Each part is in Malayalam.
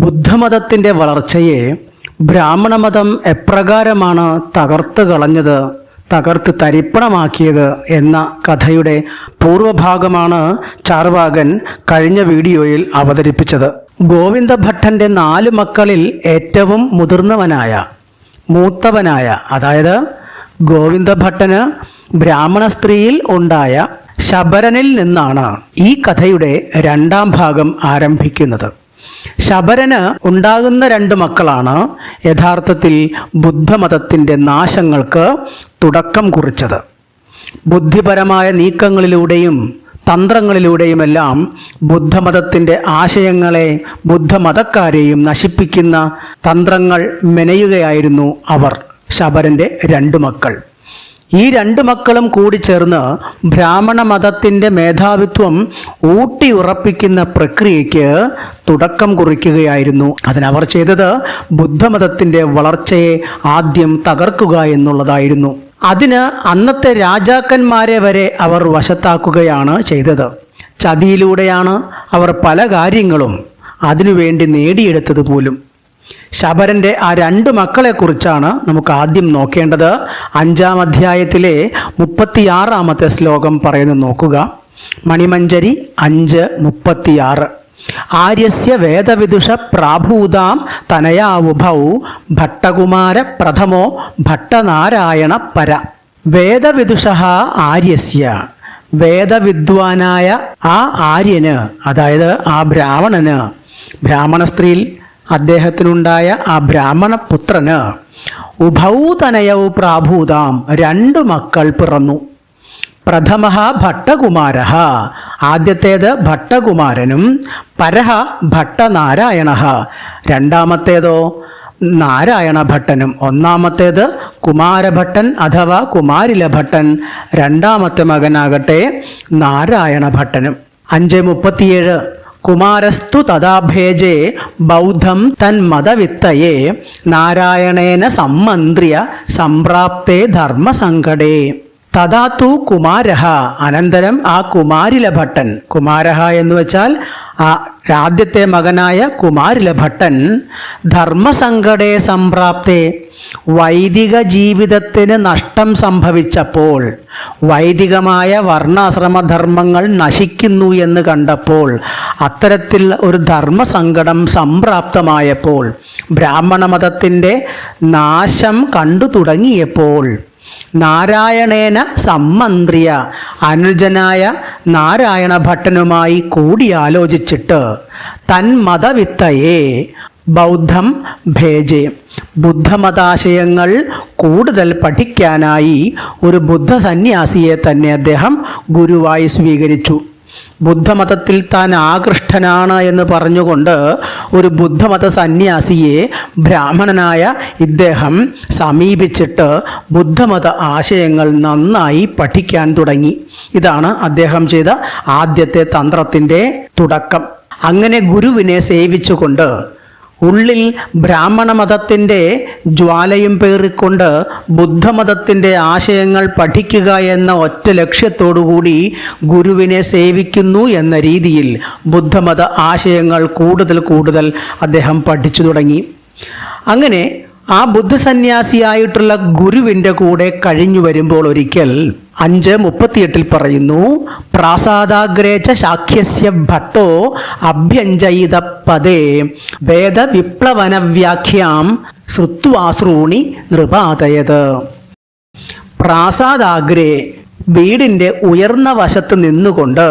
ബുദ്ധമതത്തിന്റെ വളർച്ചയെ ബ്രാഹ്മണമതം എപ്രകാരമാണ് തകർത്ത് കളഞ്ഞത് തകർത്ത് തരിപ്പണമാക്കിയത് എന്ന കഥയുടെ പൂർവഭാഗമാണ് ചാർവാകൻ കഴിഞ്ഞ വീഡിയോയിൽ അവതരിപ്പിച്ചത്. ഗോവിന്ദഭട്ടന്റെ നാല് മക്കളിൽ ഏറ്റവും മുതിർന്നവനായ മൂത്തവനായ അതായത് ഗോവിന്ദഭട്ടന് ബ്രാഹ്മണ സ്ത്രീയിൽ ഉണ്ടായ ശബരനിൽ നിന്നാണ് ഈ കഥയുടെ രണ്ടാം ഭാഗം ആരംഭിക്കുന്നത്. ശബരന് ഉണ്ടാകുന്ന രണ്ട് മക്കളാണ് യഥാർത്ഥത്തിൽ ബുദ്ധമതത്തിന്റെ നാശങ്ങൾക്ക് തുടക്കം കുറിച്ചത്. ബുദ്ധിപരമായ നീക്കങ്ങളിലൂടെയും തന്ത്രങ്ങളിലൂടെയുമെല്ലാം ബുദ്ധമതത്തിന്റെ ആശയങ്ങളെ ബുദ്ധമതക്കാരെയും നശിപ്പിക്കുന്ന തന്ത്രങ്ങൾ മെനയുകയായിരുന്നു അവർ ശബരന്റെ രണ്ടു മക്കൾ. ഈ രണ്ട് മക്കളും കൂടി ചേർന്ന് ബ്രാഹ്മണ മതത്തിന്റെ മേധാവിത്വം ഊട്ടി ഉറപ്പിക്കുന്ന പ്രക്രിയയ്ക്ക് തുടക്കം കുറിക്കുകയായിരുന്നു. അതിനവർ ചെയ്തത് ബുദ്ധമതത്തിന്റെ വളർച്ചയെ ആദ്യം തകർക്കുക എന്നുള്ളതായിരുന്നു. അതിന് അന്നത്തെ രാജാക്കന്മാരെ വരെ അവർ വശത്താക്കുകയാണ് ചെയ്തത്. ചതിയിലൂടെയാണ് അവർ പല കാര്യങ്ങളും അതിനുവേണ്ടി നേടിയെടുത്തത് പോലും. ശബരന്റെ ആ രണ്ട് മക്കളെക്കുറിച്ചാണ് നമുക്ക് ആദ്യം നോക്കേണ്ടത്. അഞ്ചാം അധ്യായത്തിലെ മുപ്പത്തിയാറാമത്തെ ശ്ലോകം പറയുന്നത് നോക്കുക. മണിമഞ്ചരി അഞ്ച് മുപ്പത്തിയാറ്. ആര്യസ്യ വേദവിദുഷ പ്രാഭൂതാം തനയാവുഭൗ ഭട്ടകുമാര പ്രഥമോ ഭട്ടനാരായണ പര. വേദവിദുഷ ആര്യസ്യ. വേദവിദ്വാനായ ആ ആര്യന് അതായത് ആ ബ്രാഹ്മണന് ബ്രാഹ്മണ സ്ത്രീയിൽ അദ്ദേഹത്തിനുണ്ടായ ആ ബ്രാഹ്മണ പുത്രന് ഉഭൗതനയവ് പ്രാഭൂതാം രണ്ടു മക്കൾ പിറന്നു. പ്രഥമ ഭട്ടകുമാര ആദ്യത്തേത് ഭട്ടകുമാരനും പരഹ ഭട്ടനാരായണ രണ്ടാമത്തേതോ നാരായണ ഭട്ടനും ഒന്നാമത്തേത് കുമാരഭട്ടൻ അഥവാ കുമാരില ഭട്ടൻ രണ്ടാമത്തെ മകനാകട്ടെ നാരായണ ഭട്ടനും അഞ്ച് മുപ്പത്തിയേഴ്. കുമാരസ്തു തഥാഭേജേ ബൗദ്ധം തന്മതവിത്തയെ നാരായണേന സമ്മന്ത്രിയ സംപ്രാപ്തേ ധർമ്മസങ്കടേ. തഥാ തു കുമാരഹ. അനന്തരം ആ കുമാരിലഭട്ടൻ. കുമാരഹ എന്ന് വെച്ചാൽ ആദ്യത്തെ മകനായ കുമാരിലഭട്ടൻ ധർമ്മസങ്കടേ സംപ്രാപ്തെ. വൈദിക ജീവിതത്തിന് നഷ്ടം സംഭവിച്ചപ്പോൾ വൈദികമായ വർണാശ്രമധർമ്മങ്ങൾ നശിക്കുന്നു എന്ന് കണ്ടപ്പോൾ അത്തരത്തിൽ ഒരു ധർമ്മസങ്കടം സംപ്രാപ്തമായപ്പോൾ ബ്രാഹ്മണ മതത്തിന്റെ നാശം കണ്ടു തുടങ്ങിയപ്പോൾ നാരായണേന സമ്മന്ത്രിയ. അനുജനായ നാരായണ ഭട്ടനുമായി കൂടിയാലോചിച്ചിട്ട് തന്മതവിത്തയെ ബൗദ്ധം ഭേജെ. ബുദ്ധമതാശയങ്ങൾ കൂടുതൽ പഠിക്കാനായി ഒരു ബുദ്ധ സന്യാസിയെ തന്നെ അദ്ദേഹം ഗുരുവായി സ്വീകരിച്ചു. ബുദ്ധമതത്തിൽ താൻ ആകൃഷ്ടനാണ് എന്ന് പറഞ്ഞുകൊണ്ട് ഒരു ബുദ്ധമത സന്യാസിയെ ബ്രാഹ്മണനായ ഇദ്ദേഹം സമീപിച്ചിട്ട് ബുദ്ധമത ആശയങ്ങൾ നന്നായി പഠിക്കാൻ തുടങ്ങി. ഇതാണ് അദ്ദേഹം ചെയ്ത ആദ്യത്തെ തന്ത്രത്തിന്റെ തുടക്കം. അങ്ങനെ ഗുരുവിനെ സേവിച്ചുകൊണ്ട് ഉള്ളിൽ ബ്രാഹ്മണ മതത്തിന്റെ ജ്വാലയും പേറിക്കൊണ്ട് ബുദ്ധമതത്തിന്റെ ആശയങ്ങൾ പഠിക്കുക എന്ന ഒറ്റ ലക്ഷ്യത്തോടുകൂടി ഗുരുവിനെ സേവിക്കുന്നു എന്ന രീതിയിൽ ബുദ്ധമത ആശയങ്ങൾ കൂടുതൽ കൂടുതൽ അദ്ദേഹം പഠിച്ചു തുടങ്ങി. അങ്ങനെ ആ ബുദ്ധസന്യാസിയായിട്ടുള്ള ഗുരുവിന്റെ കൂടെ കഴിഞ്ഞു വരുമ്പോൾ ഒരിക്കൽ അഞ്ച് മുപ്പത്തിയെട്ടിൽ പറയുന്നു പ്രാസാദാഗ്രേച്ച ശാഖ്യസ്യ ഭട്ടോ അഭ്യഞ്ജയിത പദേ വേദ വിപ്ലവനവ്യാഖ്യാം ശ്രുത്വാശ്രൂണി നൃപാതയത് പ്രാസാദാഗ്രേ വീടിന്റെ ഉയർന്ന വശത്ത് നിന്നുകൊണ്ട്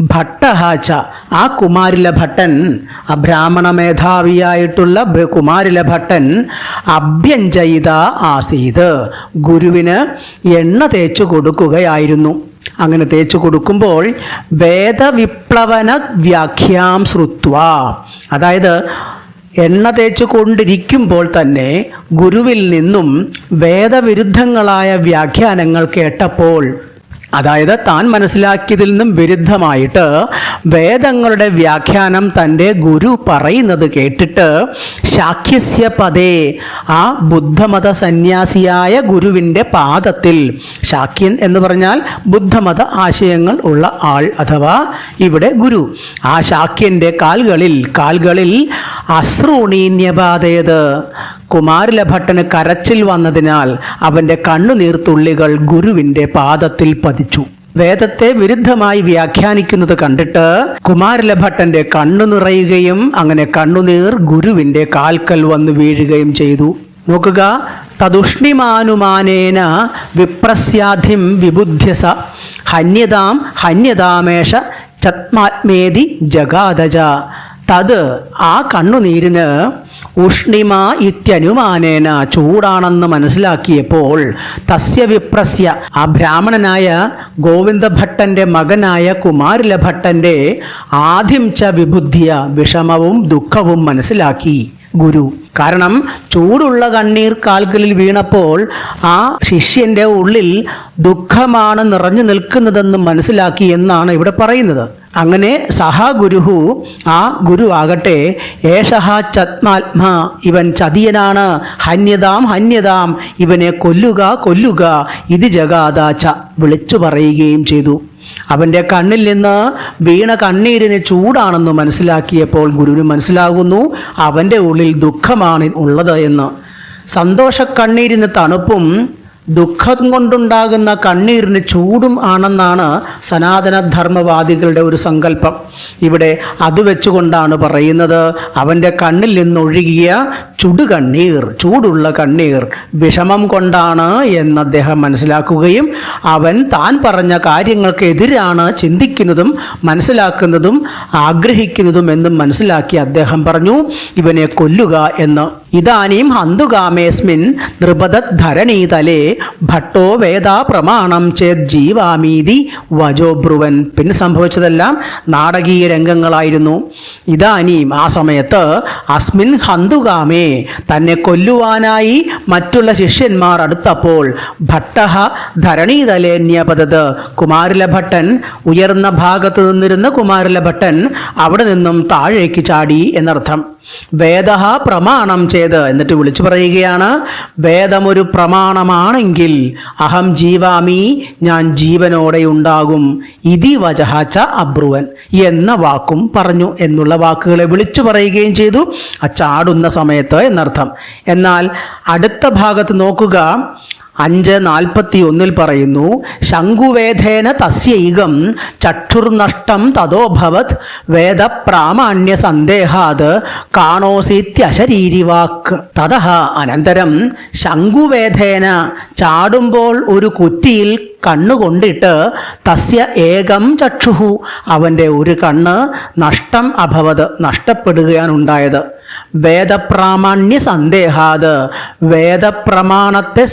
ഭട്ടഹാച്ച ആ കുമാരില ഭട്ടൻ ആ ബ്രാഹ്മണ മേധാവിയായിട്ടുള്ള കുമാരില ഭട്ടൻ അഭ്യഞ്ജയിത ആസീത്. ഗുരുവിന് എണ്ണ തേച്ചു കൊടുക്കുകയായിരുന്നു. അങ്ങനെ തേച്ചു കൊടുക്കുമ്പോൾ വേദവിപ്ലവന വ്യാഖ്യാം ശ്രുത്വ. അതായത് എണ്ണ തേച്ചു കൊണ്ടിരിക്കുമ്പോൾ തന്നെ ഗുരുവിൽ നിന്നും വേദവിരുദ്ധങ്ങളായ വ്യാഖ്യാനങ്ങൾ കേട്ടപ്പോൾ അതായത് താൻ മനസ്സിലാക്കിയതിൽ നിന്നും വിരുദ്ധമായിട്ട് വേദങ്ങളുടെ വ്യാഖ്യാനം തന്റെ ഗുരു പറയുന്നത് കേട്ടിട്ട് ശാഖ്യസ്യ പദേ ആ ബുദ്ധമത സന്യാസിയായ ഗുരുവിന്റെ പാദത്തിൽ ശാക്യൻ എന്ന് പറഞ്ഞാൽ ബുദ്ധമത ആശയങ്ങൾ ഉള്ള ആൾ അഥവാ ഇവിടെ ഗുരു. ആ ശാക്യന്റെ കാൽകളിൽ കാൽകളിൽ അശ്രൂണീന്യപാതയത് കുമാരിലഭട്ടന് കരച്ചിൽ വന്നതിനാൽ അവന്റെ കണ്ണുനീർത്തുള്ളികൾ ഗുരുവിന്റെ പാദത്തിൽ പതിച്ചു. വേദത്തെ വിരുദ്ധമായി വ്യാഖ്യാനിക്കുന്നത് കണ്ടിട്ട് കുമാരലഭട്ടന്റെ കണ്ണു നിറയുകയും അങ്ങനെ കണ്ണുനീർ ഗുരുവിന്റെ കാൽക്കൽ വന്നു വീഴുകയും ചെയ്തു. നോക്കുക തതുഷ്ണിമാനുമാനേന വിപ്രസ്യാധിം വിബുദ്ധ്യസ ഹന്യതാം ഹന്യതാമേഷ ചത്മാത്മേതി ജഗാദജ. തത് ആ കണ്ണുനീരിന് ഉഷ്ണിമ ഇത്യനുമാനേന ചൂടാണെന്ന് മനസ്സിലാക്കിയപ്പോൾ തസ്യ വിപ്രസ്യ ആ ബ്രാഹ്മണനായ ഗോവിന്ദഭട്ടന്റെ മകനായ കുമാരിലഭട്ടന്റെ ആദ്യം ച വിബുദ്ധിയ വിഷമവും ദുഃഖവും മനസ്സിലാക്കി ഗുരു. കാരണം ചൂടുള്ള കണ്ണീർ കാൽക്കലിൽ വീണപ്പോൾ ആ ശിഷ്യന്റെ ഉള്ളിൽ ദുഃഖമാണ് നിറഞ്ഞു നിൽക്കുന്നതെന്ന് മനസ്സിലാക്കി എന്നാണ് ഇവിടെ പറയുന്നത്. അങ്ങനെ സഹഗുരുഹു ആ ഗുരു ആകട്ടെ ഏഷഹ ചത്മാത്മാ ഇവൻ ചതിയനാണ്. ഹന്യതാം ഹന്യതാം ഇവനെ കൊല്ലുക കൊല്ലുക. ഇത് ജഗാദാച്ച വിളിച്ചു പറയുകയും ചെയ്തു. അവന്റെ കണ്ണിൽ നിന്ന് വീണ കണ്ണീരിന് ചൂടാണെന്ന് മനസ്സിലാക്കിയപ്പോൾ ഗുരുവിന് മനസ്സിലാകുന്നു അവന്റെ ഉള്ളിൽ ദുഃഖമാണ് ഉള്ളത് എന്ന്. സന്തോഷ കണ്ണീരിന് തണുപ്പും ദുഃഖം കൊണ്ടുണ്ടാകുന്ന കണ്ണീരിന് ചൂടും ആണെന്നാണ് സനാതനധർമ്മവാദികളുടെ ഒരു സങ്കല്പം. ഇവിടെ അത് വെച്ചുകൊണ്ടാണ് പറയുന്നത് അവന്റെ കണ്ണിൽ നിന്നൊഴുകിയ ചുടുകണ്ണീർ ചൂടുള്ള കണ്ണീർ വിഷമം കൊണ്ടാണ് എന്ന് അദ്ദേഹം മനസ്സിലാക്കുകയും അവൻ താൻ പറഞ്ഞ കാര്യങ്ങൾക്കെതിരാണ് ചിന്തിക്കുന്നതും മനസ്സിലാക്കുന്നതും ആഗ്രഹിക്കുന്നതും എന്നും മനസ്സിലാക്കി അദ്ദേഹം പറഞ്ഞു ഇവനെ കൊല്ലുക എന്ന്. ഇതാനീം ഹന്തുകാമേസ്മിൻ നൃപത ധരണീതലേ ഭട്ടോ വേദാ പ്രമാണം ചേത് ജീവാമീതി വജോബ്രുവൻ പിന്നെ സംഭവിച്ചതെല്ലാം നാടകീയ രംഗങ്ങളായിരുന്നു. ഇതാനീം ആ സമയത്ത് അസ്മിൻ ഹന്തുകാമേ തന്നെ കൊല്ലുവാനായി മറ്റുള്ള ശിഷ്യന്മാർ അടുത്തപ്പോൾ ഭട്ടഹ ധരണീതലേന്യപതത്. കുമാരിലഭട്ടൻ ഉയർന്ന ഭാഗത്ത് നിന്നിരുന്ന കുമാരിലഭട്ടൻ അവിടെ നിന്നും താഴേക്ക് ചാടി എന്നർത്ഥം. വേദ പ്രമാണം ചെയ്ത് എന്നിട്ട് വിളിച്ചു പറയുകയാണ്. വേദമൊരു പ്രമാണമാണെങ്കിൽ അഹം ജീവാമി ഞാൻ ജീവനോടെ ഉണ്ടാകും. ഇതി വജഹാച്ച അബ്രുവൻ എന്ന വാക്കും പറഞ്ഞു എന്നുള്ള വാക്കുകളെ വിളിച്ചു പറയുകയും ചെയ്തു. ആ ചാടുന്ന സമയത്ത് എന്നർത്ഥം. എന്നാൽ അടുത്ത ഭാഗത്ത് നോക്കുക. അഞ്ച് നാൽപ്പത്തി ഒന്നിൽ പറയുന്നു ശംഖുവേധേന തസ്യൈകം ചക്ഷുർനഷ്ടം തതോഭവത് വേദപ്രാമാണ്യ സന്ദേഹാത് കാണോസിത്യശരീരിവാക്ക് തതഹ അനന്തരം ശംഖുവേധേന ചാടുമ്പോൾ ഒരു കുറ്റിയിൽ കണ്ണുകൊണ്ടിട്ട് തസ്യ ഏകം ചക്ഷുഹു അവന്റെ ഒരു കണ്ണ് നഷ്ടം അഭവത് നഷ്ടപ്പെടുകയാണുണ്ടായത് വേദപ്രാമാണ്യ സന്ദേഹാത് വേദപ്രമാണത്തെ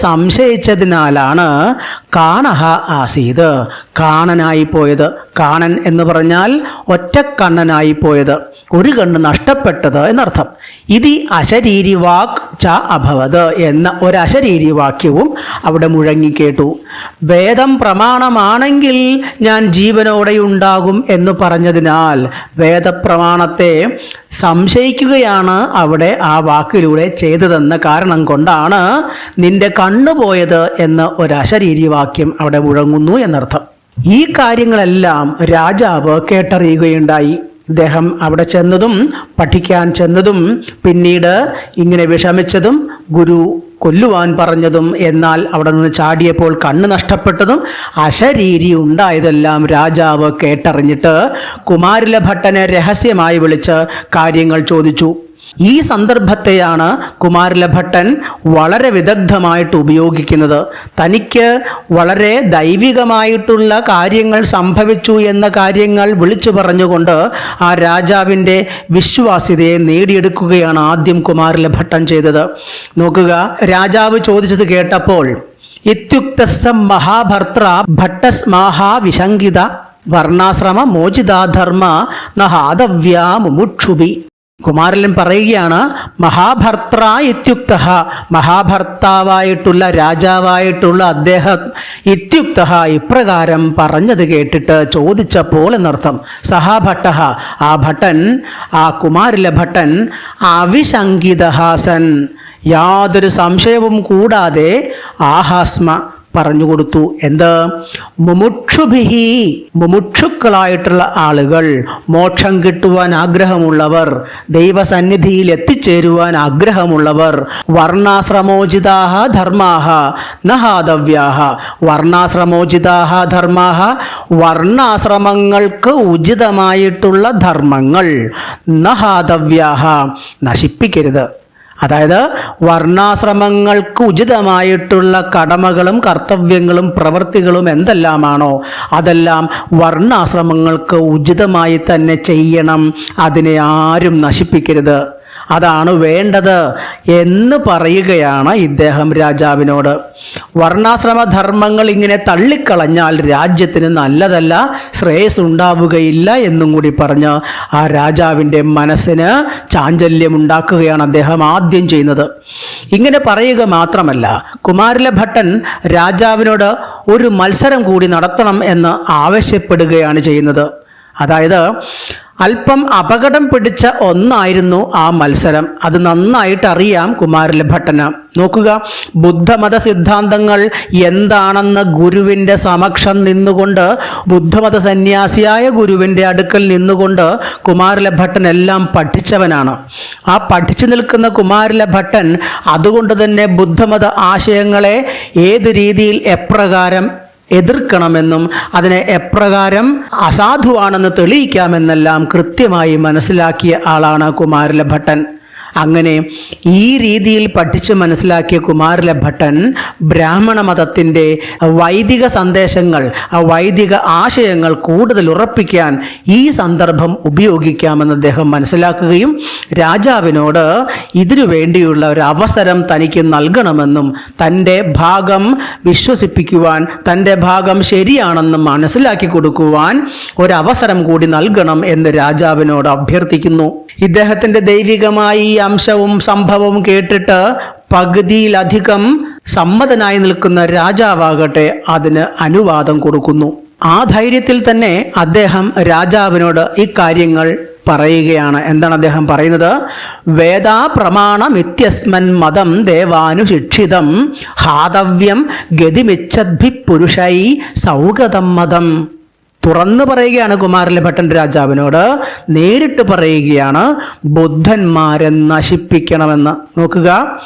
സംശയിച്ചതിനാലാണ് കാണഹ ആസീത്. കാണനായി പോയത് കാണൻ എന്ന് പറഞ്ഞാൽ ഒറ്റക്കണ്ണനായി പോയത് ഒരു കണ്ണ് നഷ്ടപ്പെട്ടത് എന്നർത്ഥം. ഇതി അശരീരി വാക് ച അഭവത് എന്ന ഒരു അശരീരി വാക്യവും അവിടെ മുഴങ്ങിക്കേട്ടു വേദം പ്രമാണമാണെങ്കിൽ ഞാൻ ജീവനോടെ ഉണ്ടാകും എന്ന് പറഞ്ഞതിനാൽ വേദപ്രമാണത്തെ സംശയിക്കുകയാണ് അവിടെ ആ വാക്കിലൂടെ ചെയ്തതെന്ന കാരണം കൊണ്ടാണ് നിന്റെ കണ്ണുപോയത് എന്ന് ഒരു അശരീരി വാക്യം അവിടെ മുഴങ്ങുന്നു എന്നർത്ഥം. ഈ കാര്യങ്ങളെല്ലാം രാജാവ് കേട്ടറിയുകയുണ്ടായി. ഇദ്ദേഹം അവിടെ ചെന്നതും പഠിക്കാൻ ചെന്നതും പിന്നീട് ഇങ്ങനെ വിഷമിച്ചതും ഗുരു കൊല്ലുവാൻ പറഞ്ഞതും എന്നാൽ അവിടെ നിന്ന് ചാടിയപ്പോൾ കണ്ണ് നഷ്ടപ്പെട്ടതും അശരീരി ഉണ്ടായതെല്ലാം രാജാവ് കേട്ടറിഞ്ഞിട്ട് കുമാരില ഭട്ടനെ രഹസ്യമായി വിളിച്ച് കാര്യങ്ങൾ ചോദിച്ചു. ഈ സന്ദർഭത്തെയാണ് കുമാരലഭട്ടൻ വളരെ വിദഗ്ധമായിട്ട് ഉപയോഗിക്കുന്നത്. തനിക്ക് വളരെ ദൈവികമായിട്ടുള്ള കാര്യങ്ങൾ സംഭവിച്ചു എന്ന കാര്യങ്ങൾ വിളിച്ചു പറഞ്ഞുകൊണ്ട് ആ രാജാവിന്റെ വിശ്വാസ്യതയെ നേടിയെടുക്കുകയാണ് ആദ്യം കുമാരലഭട്ടൻ ചെയ്തത്. നോക്കുക രാജാവ് ചോദിച്ചത് കേട്ടപ്പോൾ ഇത്യുക്തസം മഹാഭർത്ര ഭട്ടസ്മാഹാ വിശങ്കിത വർണാശ്രമ മോചിതാധർമ്മ നഹാദവ്യാ മുമുക്ഷുഭി. കുമാരലൻ പറയുകയാണ് മഹാഭർത്ര ഇത്യുക്ത മഹാഭർത്താവായിട്ടുള്ള രാജാവായിട്ടുള്ള അദ്ദേഹം ഇത്യുക്ത ഇപ്രകാരം പറഞ്ഞത് കേട്ടിട്ട് ചോദിച്ചപ്പോൾ എന്നർത്ഥം സഹാഭട്ട ആ ഭട്ടൻ ആ കുമാരിലെ ഭട്ടൻ അവിശങ്കിതഹാസൻ. യാതൊരു സംശയവും കൂടാതെ ആഹാസ്മ പറഞ്ഞു കൊടുത്തു എന്ത്? മുമുക്ഷുഭിഹി മുമുക്ഷുക്കളായിട്ടുള്ള ആളുകൾ മോക്ഷം കിട്ടുവാൻ ആഗ്രഹമുള്ളവർ ദൈവസന്നിധിയിൽ എത്തിച്ചേരുവാൻ ആഗ്രഹമുള്ളവർ വർണാശ്രമോചിതാഹ ധർമാഹ നഹാദവ്യാഹ വർണാശ്രമോചിതാഹ ധർമാഹ വർണാശ്രമങ്ങൾക്ക് ഉചിതമായിട്ടുള്ള ധർമ്മങ്ങൾ നഹാദവ്യാഹ നശിപ്പിക്കരുത്. അതായത് വർണാശ്രമങ്ങൾക്ക് ഉചിതമായിട്ടുള്ള കടമകളും കർത്തവ്യങ്ങളും പ്രവൃത്തികളും എന്തെല്ലാമാണോ അതെല്ലാം വർണാശ്രമങ്ങൾക്ക് ഉചിതമായി തന്നെ ചെയ്യണം. അതിനെ ആരും നശിപ്പിക്കരുത്. അതാണ് വേണ്ടത് എന്ന് പറയുകയാണ് ഇദ്ദേഹം രാജാവിനോട്. വർണാശ്രമ ധർമ്മങ്ങൾ ഇങ്ങനെ തള്ളിക്കളഞ്ഞാൽ രാജ്യത്തിന് നല്ലതല്ല ശ്രേയസ് ഉണ്ടാവുകയില്ല എന്നും കൂടി പറഞ്ഞ് ആ രാജാവിന്റെ മനസ്സിന് ചാഞ്ചല്യം ഉണ്ടാക്കുകയാണ് അദ്ദേഹം ആദ്യം ചെയ്യുന്നത്. ഇങ്ങനെ പറയുക മാത്രമല്ല കുമാരില ഭട്ടൻ രാജാവിനോട് ഒരു മത്സരം കൂടി നടത്തണം എന്ന് ആവശ്യപ്പെടുകയാണ് ചെയ്യുന്നത്. അതായത് അല്പം അപകടം പിടിച്ച ഒന്നായിരുന്നു ആ മത്സരം. അത് നന്നായിട്ട് അറിയാം കുമാരലഭട്ടന് നോക്കുക ബുദ്ധമത സിദ്ധാന്തങ്ങൾ എന്താണെന്ന് ഗുരുവിന്റെ സമക്ഷം നിന്നുകൊണ്ട് ബുദ്ധമത സന്യാസിയായ ഗുരുവിന്റെ അടുക്കൽ നിന്നുകൊണ്ട് കുമാരലഭട്ടൻ എല്ലാം പഠിച്ചവനാണ്. ആ പഠിച്ചു നിൽക്കുന്ന കുമാരലഭട്ടൻ അതുകൊണ്ട് തന്നെ ബുദ്ധമത ആശയങ്ങളെ ഏത് രീതിയിൽ എപ്രകാരം എതിർക്കണമെന്നും അതിനെ എപ്രകാരം അസാധുവാണെന്ന് തെളിയിക്കാമെന്നെല്ലാം കൃത്യമായി മനസ്സിലാക്കിയ ആളാണ് കുമാരല ഭട്ടൻ അങ്ങനെ ഈ രീതിയിൽ പഠിച്ച് മനസ്സിലാക്കിയ കുമാരല ഭട്ടൻ ബ്രാഹ്മണ മതത്തിന്റെ വൈദിക സന്ദേശങ്ങൾ വൈദിക ആശയങ്ങൾ കൂടുതൽ ഉറപ്പിക്കാൻ ഈ സന്ദർഭം ഉപയോഗിക്കാമെന്ന് അദ്ദേഹം മനസ്സിലാക്കുകയും രാജാവിനോട് ഇതിനു വേണ്ടിയുള്ള ഒരു അവസരം തനിക്ക് നൽകണമെന്നും തന്റെ ഭാഗം വിശ്വസിപ്പിക്കുവാൻ തന്റെ ഭാഗം ശരിയാണെന്നും മനസ്സിലാക്കി കൊടുക്കുവാൻ ഒരവസരം കൂടി നൽകണം എന്ന് രാജാവിനോട് അഭ്യർത്ഥിക്കുന്നു. ഇദ്ദേഹത്തിന്റെ ദൈവികമായ ഈ അംശവും സംഭവവും കേട്ടിട്ട് പകുതിയിലധികം സമ്മതനായി നിൽക്കുന്ന രാജാവാകട്ടെ അതിന് അനുവാദം കൊടുക്കുന്നു. ആ ധൈര്യത്തിൽ തന്നെ അദ്ദേഹം രാജാവിനോട് ഇക്കാര്യങ്ങൾ പറയുകയാണ്. എന്താണ് അദ്ദേഹം പറയുന്നത്? വേദാ പ്രമാണമിത്യസ്മൻ മതം ദേവാനുശിക്ഷിതം ഹാതവ്യം ഗതിമിച്ഛദ്ഭി പുരുഷൈ സൗഗതം മതം. തുറന്നു പറയുകയാണ് കുമാരല ഭട്ടൻ രാജാവിനോട്. നേരിട്ട് പറയുകയാണ് ബുദ്ധന്മാരെ നശിപ്പിക്കണമെന്ന്. നോക്കുക.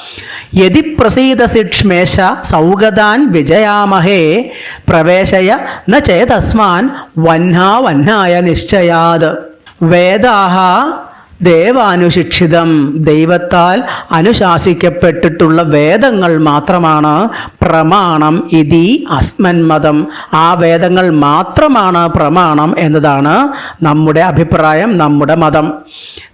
യതി പ്രസീത സിക്ഷ്മേശ സൗഗതാൻ വിജയാമഹേ. പ്രവേശയ ന ചേതസ്മാൻ വഹ്നാ വന്നായ നിശ്ചയാത്. വേദാഹ ദേവാനുശിക്ഷിതം. ദൈവത്താൽ അനുശാസിക്കപ്പെട്ടിട്ടുള്ള വേദങ്ങൾ മാത്രമാണ് പ്രമാണം ഇതി അസ്മന്മതം ആ വേദങ്ങൾ മാത്രമാണ് പ്രമാണം എന്നതാണ് നമ്മുടെ അഭിപ്രായം നമ്മുടെ മതം.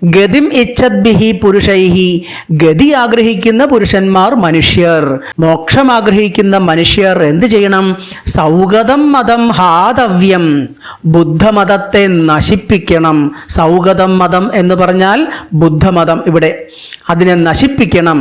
ഗതിം ഇച്ഛദ്ഭിഹി പുരുഷൈഹി. ഗതി ആഗ്രഹിക്കുന്ന പുരുഷന്മാർ മനുഷ്യർ. മോക്ഷം ആഗ്രഹിക്കുന്ന മനുഷ്യർ എന്ത് ചെയ്യണം? സൗഗതം മതം ഹാതവ്യം. ബുദ്ധമതത്തെ നശിപ്പിക്കണം. സൗഗതം മതം എന്ന് പറഞ്ഞാൽ ബുദ്ധമതം ഇവിടെ. അതിനെ നശിപ്പിക്കണം.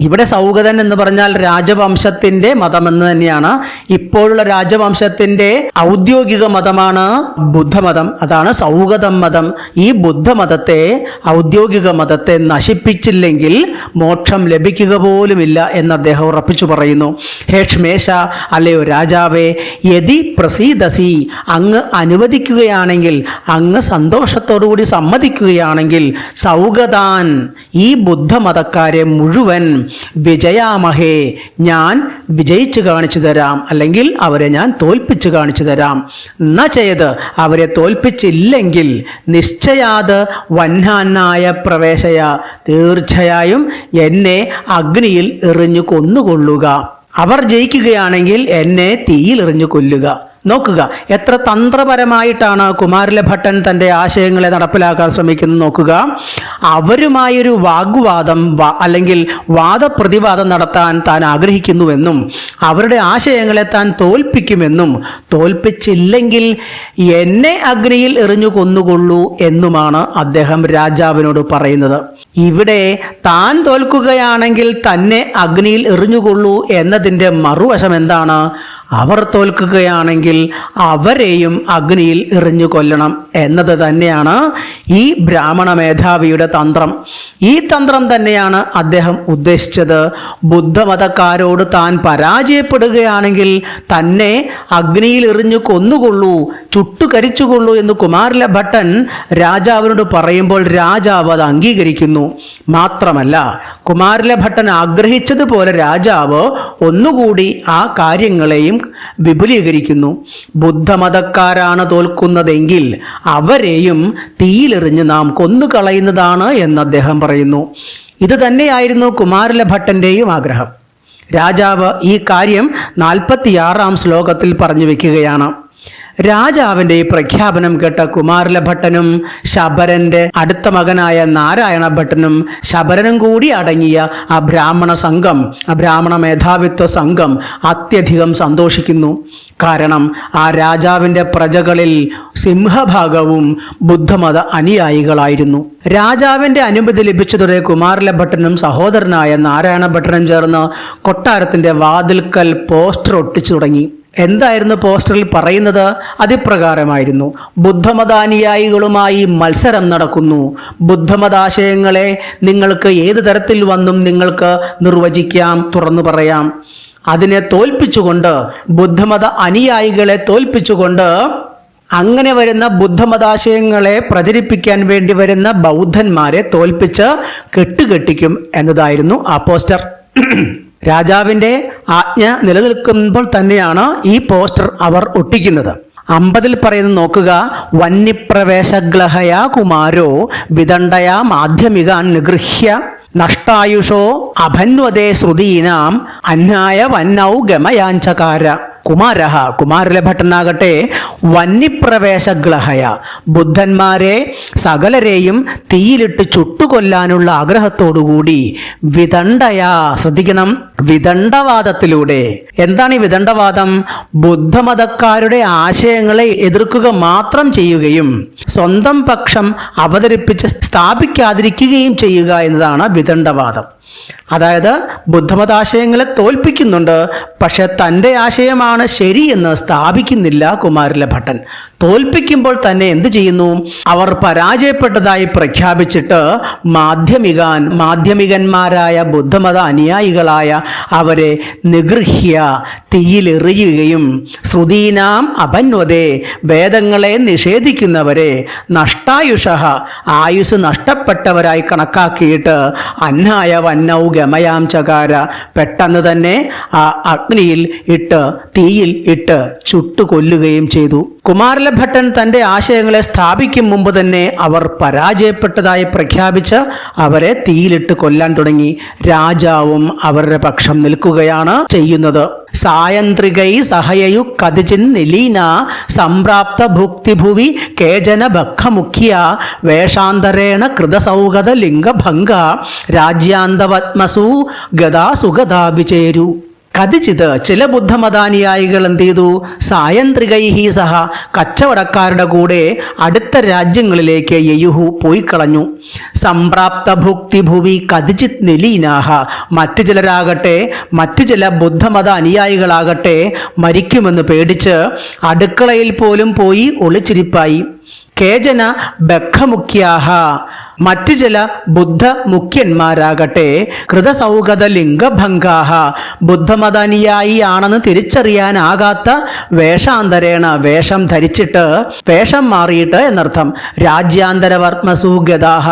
ഇവിടെ സൗഗതൻ എന്ന് പറഞ്ഞാൽ രാജവംശത്തിന്റെ മതമെന്ന് തന്നെയാണ്. ഇപ്പോഴുള്ള രാജവംശത്തിന്റെ ഔദ്യോഗിക മതമാണ് ബുദ്ധമതം. അതാണ് സൗഗതം മതം. ഈ ബുദ്ധമതത്തെ ഔദ്യോഗിക മതത്തെ നശിപ്പിച്ചില്ലെങ്കിൽ മോക്ഷം ലഭിക്കുക പോലുമില്ല എന്ന് അദ്ദേഹം ഉറപ്പിച്ചു പറയുന്നു. ഹേഷ്മേശ അല്ലയോ രാജാവേ യതി പ്രസീദസി. അങ്ങ് അനുവദിക്കുകയാണെങ്കിൽ അങ്ങ് സന്തോഷത്തോടുകൂടി സമ്മതിക്കുകയാണെങ്കിൽ സൗഗതാൻ ഈ ബുദ്ധമതക്കാരെ മുഴുവൻ വിജയാമഹേ ഞാൻ വിജയിച്ചു കാണിച്ചു തരാം. അല്ലെങ്കിൽ അവരെ ഞാൻ തോൽപ്പിച്ച് കാണിച്ചു തരാം. ന ചെയ്ത് അവരെ തോൽപ്പിച്ചില്ലെങ്കിൽ നിശ്ചയാത് വന്നാനായ പ്രവേശയ. തീർച്ചയായും എന്നെ അഗ്നിയിൽ എറിഞ്ഞു കൊന്നുകൊള്ളുക. അവർ ജയിക്കുകയാണെങ്കിൽ എന്നെ തീയിൽ എറിഞ്ഞു കൊല്ലുക. നോക്കുക. എത്ര തന്ത്രപരമായിട്ടാണ് കുമാരല ഭട്ടൻ തന്റെ ആശയങ്ങളെ നടപ്പിലാക്കാൻ ശ്രമിക്കുന്നത് നോക്കുക. അവരുമായൊരു വാഗ്വാദം അല്ലെങ്കിൽ വാദപ്രതിവാദം നടത്താൻ താൻ ആഗ്രഹിക്കുന്നുവെന്നും അവരുടെ ആശയങ്ങളെ താൻ തോൽപ്പിക്കുമെന്നും തോൽപ്പിച്ചില്ലെങ്കിൽ എന്നെ അഗ്നിയിൽ എറിഞ്ഞു കൊന്നുകൊള്ളൂ എന്നുമാണ് അദ്ദേഹം രാജാവിനോട് പറയുന്നത്. ഇവിടെ താൻ തോൽക്കുകയാണെങ്കിൽ തന്നെ അഗ്നിയിൽ എറിഞ്ഞുകൊള്ളൂ എന്നതിന്റെ മറുവശം എന്താണ്? അവർ തോൽക്കുകയാണെങ്കിൽ അവരെയും അഗ്നിയിൽ എറിഞ്ഞു കൊല്ലണം എന്നത് തന്നെയാണ് ഈ ബ്രാഹ്മണ മേധാവിയുടെ തന്ത്രം. ഈ തന്ത്രം തന്നെയാണ് അദ്ദേഹം ഉദ്ദേശിച്ചത്. ബുദ്ധമതക്കാരോട് താൻ പരാജയപ്പെടുകയാണെങ്കിൽ തന്നെ അഗ്നിയിൽ എറിഞ്ഞു കൊന്നുകൊള്ളൂ ചുട്ടുകരിച്ചുകൊള്ളൂ എന്ന് കുമാരല ഭട്ടൻ രാജാവിനോട് പറയുമ്പോൾ രാജാവ് അത് അംഗീകരിക്കുന്നു. മാത്രമല്ല കുമാരലഭട്ടൻ ആഗ്രഹിച്ചതുപോലെ രാജാവ് ഒന്നുകൂടി ആ കാര്യങ്ങളെയും വിപുലീകരിക്കുന്നു. ബുദ്ധമതക്കാരാണ് തോൽക്കുന്നതെങ്കിൽ അവരെയും തീയിലെറിഞ്ഞ് നാം കൊന്നുകളയുന്നതാണ് എന്ന് അദ്ദേഹം പറയുന്നു. ഇത് തന്നെയായിരുന്നു കുമാരലഭട്ടന്റെയും ആഗ്രഹം. രാജാവ് ഈ കാര്യം നാൽപ്പത്തിയാറാം ശ്ലോകത്തിൽ പറഞ്ഞു വെക്കുകയാണ്. രാജാവിന്റെ ഈ പ്രഖ്യാപനം കേട്ട കുമാരലഭട്ടനും ശബരന്റെ അടുത്ത മകനായ നാരായണ ഭട്ടനും ശബരനും കൂടി അടങ്ങിയ ആ ബ്രാഹ്മണ സംഘം ആ ബ്രാഹ്മണ മേധാവിത്വ സംഘം അത്യധികം സന്തോഷിക്കുന്നു. കാരണം ആ രാജാവിന്റെ പ്രജകളിൽ സിംഹഭാഗവും ബുദ്ധമത അനുയായികളായിരുന്നു. രാജാവിന്റെ അനുമതി ലഭിച്ചതോടെ കുമാരലഭട്ടനും സഹോദരനായ നാരായണ ഭട്ടനും ചേർന്ന് കൊട്ടാരത്തിന്റെ വാതിൽക്കൽ പോസ്റ്റർ ഒട്ടിച്ചു തുടങ്ങി. എന്തായിരുന്നു പോസ്റ്ററിൽ പറയുന്നത്? അതിപ്രകാരമായിരുന്നു. ബുദ്ധമതാനുയായികളുമായി മത്സരം നടക്കുന്നു. ബുദ്ധമതാശയങ്ങളെ നിങ്ങൾക്ക് ഏത് തരത്തിൽ വന്നും നിങ്ങൾക്ക് നിർവചിക്കാം തുറന്നു പറയാം. അതിനെ തോൽപ്പിച്ചുകൊണ്ട് ബുദ്ധമത അനുയായികളെ തോൽപ്പിച്ചുകൊണ്ട് അങ്ങനെ വരുന്ന ബുദ്ധമതാശയങ്ങളെ പ്രചരിപ്പിക്കാൻ വേണ്ടി വരുന്ന ബൗദ്ധന്മാരെ തോൽപ്പിച്ച് കെട്ടുകെട്ടിക്കും എന്നതായിരുന്നു ആ പോസ്റ്റർ. രാജാവിന്റെ ആജ്ഞ നിലനിൽക്കുമ്പോൾ തന്നെയാണ് ഈ പോസ്റ്റർ അവർ ഒട്ടിക്കുന്നത്. അമ്പതിൽ പറയുന്നത് നോക്കുക വന്യപ്രവേശഗ്ലഹയ കുമാരോ വിദണ്ഡയ മാധ്യമികാൻ നിഗൃഹ്യ നഷ്ടായുഷോ അഭന്വതേ ശ്രുതീനാം അന്യായ വന്നൗ ഗമയാഞ്ചകാര കുമാരഹ ഭട്ടനാകട്ടെ വന്യപ്രവേശഗ്ലഹയ. ബുദ്ധന്മാരെ സകലരെയും തീയിലിട്ട് ചുട്ടുകൊല്ലാനുള്ള ആഗ്രഹത്തോടുകൂടി വിദണ്ഡയാ ശ്രദ്ധിക്കണം വിദണ്ഡവാദത്തിലൂടെ. എന്താണ് ഈ വിദണ്ഡവാദം? ബുദ്ധമതക്കാരുടെ ആശയങ്ങളെ എതിർക്കുക മാത്രം ചെയ്യുകയും സ്വന്തം പക്ഷം അവതരിപ്പിച്ച് സ്ഥാപിക്കാതിരിക്കുകയും ചെയ്യുക എന്നതാണ് വിദണ്ഡവാദം. അതായത് ബുദ്ധമതാശയങ്ങളെ തോൽപ്പിക്കുന്നുണ്ട് പക്ഷെ തന്റെ ആശയമാണ് ശരിയെന്ന് സ്ഥാപിക്കുന്നില്ല കുമാരിലെ ഭട്ടൻ തോൽപ്പിക്കുമ്പോൾ തന്നെ എന്ത് ചെയ്യുന്നു? അവർ പരാജയപ്പെട്ടതായി പ്രഖ്യാപിച്ചിട്ട് മാധ്യമികാൻ മാധ്യമികന്മാരായ ബുദ്ധമത അനുയായികളായ അവരെ നിഗൃഹ്യ തീയിലെറിയുകയും ശ്രുതീനാം അപന്വതേ വേദങ്ങളെ നിഷേധിക്കുന്നവരെ നഷ്ടായുഷ ആയുസ് നഷ്ടപ്പെട്ടവരായി കണക്കാക്കിയിട്ട് അന്നായ ഗമയാം ചകാര പെട്ടെന്ന് തന്നെ ആ അഗ്നിയിൽ ഇട്ട് തീയിൽ ഇട്ട് ചുട്ടുകൊല്ലുകയും ചെയ്തു. കുമാരലഭട്ടൻ തന്റെ ആശയങ്ങളെ സ്ഥാപിക്കും മുമ്പ് തന്നെ അവർ പരാജയപ്പെട്ടതായി പ്രഖ്യാപിച്ച് അവരെ തീയിലിട്ട് കൊല്ലാൻ തുടങ്ങി. രാജാവും അവരുടെ പക്ഷം നിൽക്കുകയാണ് ചെയ്യുന്നത്. സായന്ത്രികൈ സഹയയു കതിചിൻ നിലീന സംപ്രാപ്ത ഭുക്തിഭുവി കേജന ബഖമുഖ്യ വേഷാന്തരേണ കൃതസൗഗത ലിംഗഭംഗ രാജ്യാന്തപത്മസു ഗതാസുഗതാഭിചേരു കഥിച്ചിത്. ചില ബുദ്ധമതാനുയായികൾ എന്ത് ചെയ്തു? സായന്ത്രികൈഹി സഹ കച്ചവടക്കാരുടെ കൂടെ അടുത്ത രാജ്യങ്ങളിലേക്ക് യയുഹു പോയി കളഞ്ഞു. സംപ്രാപ്ത ഭുക്തി ഭുവി കഥിച്ചിത് നിലീനാഹ. മറ്റു ചിലരാകട്ടെ മറ്റു ചില ബുദ്ധമത അനുയായികളാകട്ടെ മരിക്കുമെന്ന് പേടിച്ച് അടുക്കളയിൽ പോലും പോയി ഒളിച്ചിരിപ്പായി. കേജന ബഖമുഖ്യാഹ മറ്റു ചില ബുദ്ധ മുഖ്യന്മാരാകട്ടെ കൃതസൗഗത ലിംഗഭംഗാഹ ബുദ്ധമതാനിയായി ആണെന്ന് തിരിച്ചറിയാനാകാത്ത വേഷാന്തരേണ വേഷം ധരിച്ചിട്ട് വേഷം മാറിയിട്ട് എന്നർത്ഥം. രാജ്യാന്തരവർമ്മസൂഗതാഹ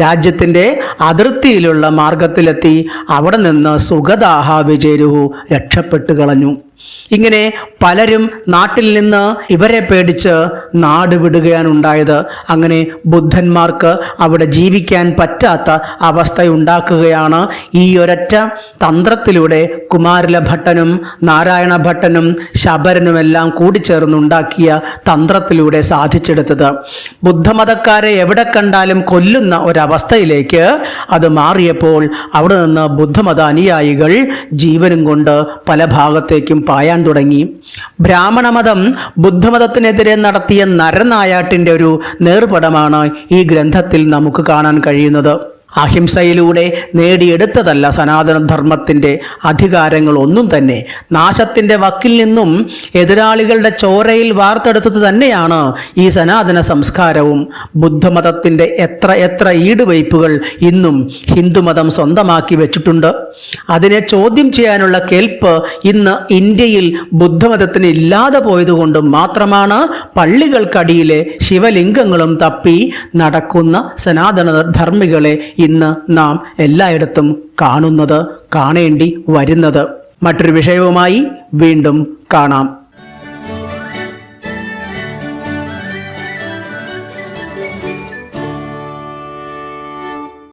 രാജ്യത്തിന്റെ അതിർത്തിയിലുള്ള മാർഗത്തിലെത്തി അവിടെ നിന്ന് സുഗതാഹ വിജയരുഹു രക്ഷപ്പെട്ടു കളഞ്ഞു ഇങ്ങനെ പലരും നാട്ടിൽ നിന്ന് ഇവരെ പേടിച്ച് നാട് വിടുകയാണ് ഉണ്ടായത്. അങ്ങനെ ബുദ്ധന്മാർക്ക് അവിടെ ജീവിക്കാൻ പറ്റാത്ത അവസ്ഥയുണ്ടാക്കുകയാണ് ഈ ഒരൊറ്റ തന്ത്രത്തിലൂടെ കുമാരല ഭട്ടനും നാരായണ ഭട്ടനും ശബരനുമെല്ലാം കൂടിച്ചേർന്നുണ്ടാക്കിയ തന്ത്രത്തിലൂടെ സാധിച്ചെടുത്തത്. ബുദ്ധമതക്കാരെ എവിടെ കണ്ടാലും കൊല്ലുന്ന ഒരവസ്ഥയിലേക്ക് അത് മാറിയപ്പോൾ അവിടെ നിന്ന് ബുദ്ധമത അനുയായികൾ ജീവനും കൊണ്ട് പല ഭാഗത്തേക്കും പായാൻ തുടങ്ങി. ബ്രാഹ്മണമതം ബുദ്ധമതത്തിനെതിരെ നടത്തിയ നരനായാട്ടിന്റെ ഒരു നേർപടമാണ് ഈ ഗ്രന്ഥത്തിൽ നമുക്ക് കാണാൻ കഴിയുന്നത്. അഹിംസയിലൂടെ നേടിയെടുത്തതല്ല സനാതനധർമ്മത്തിന്റെ അധികാരങ്ങൾ ഒന്നും തന്നെ. നാശത്തിന്റെ വക്കിൽ നിന്നും എതിരാളികളുടെ ചോരയിൽ വാർത്തെടുത്തത് തന്നെയാണ് ഈ സനാതന സംസ്കാരവും. ബുദ്ധമതത്തിന്റെ എത്ര എത്ര ഈടുവയ്പ്പുകൾ ഇന്നും ഹിന്ദുമതം സ്വന്തമാക്കി വെച്ചിട്ടുണ്ട്. അതിനെ ചോദ്യം ചെയ്യാനുള്ള കേൾപ്പ് ഇന്ന് ഇന്ത്യയിൽ ബുദ്ധമതത്തിന് ഇല്ലാതെ പോയതുകൊണ്ട് മാത്രമാണ് പള്ളികൾക്കടിയിലെ ശിവലിംഗങ്ങളും തപ്പി നടക്കുന്ന സനാതന ധർമ്മികളെ ഇന്ന് നാം എല്ലായിടത്തും കാണുന്നത് കാണേണ്ടി വരുന്നത്. മറ്റൊരു വിഷയവുമായി വീണ്ടും കാണാം.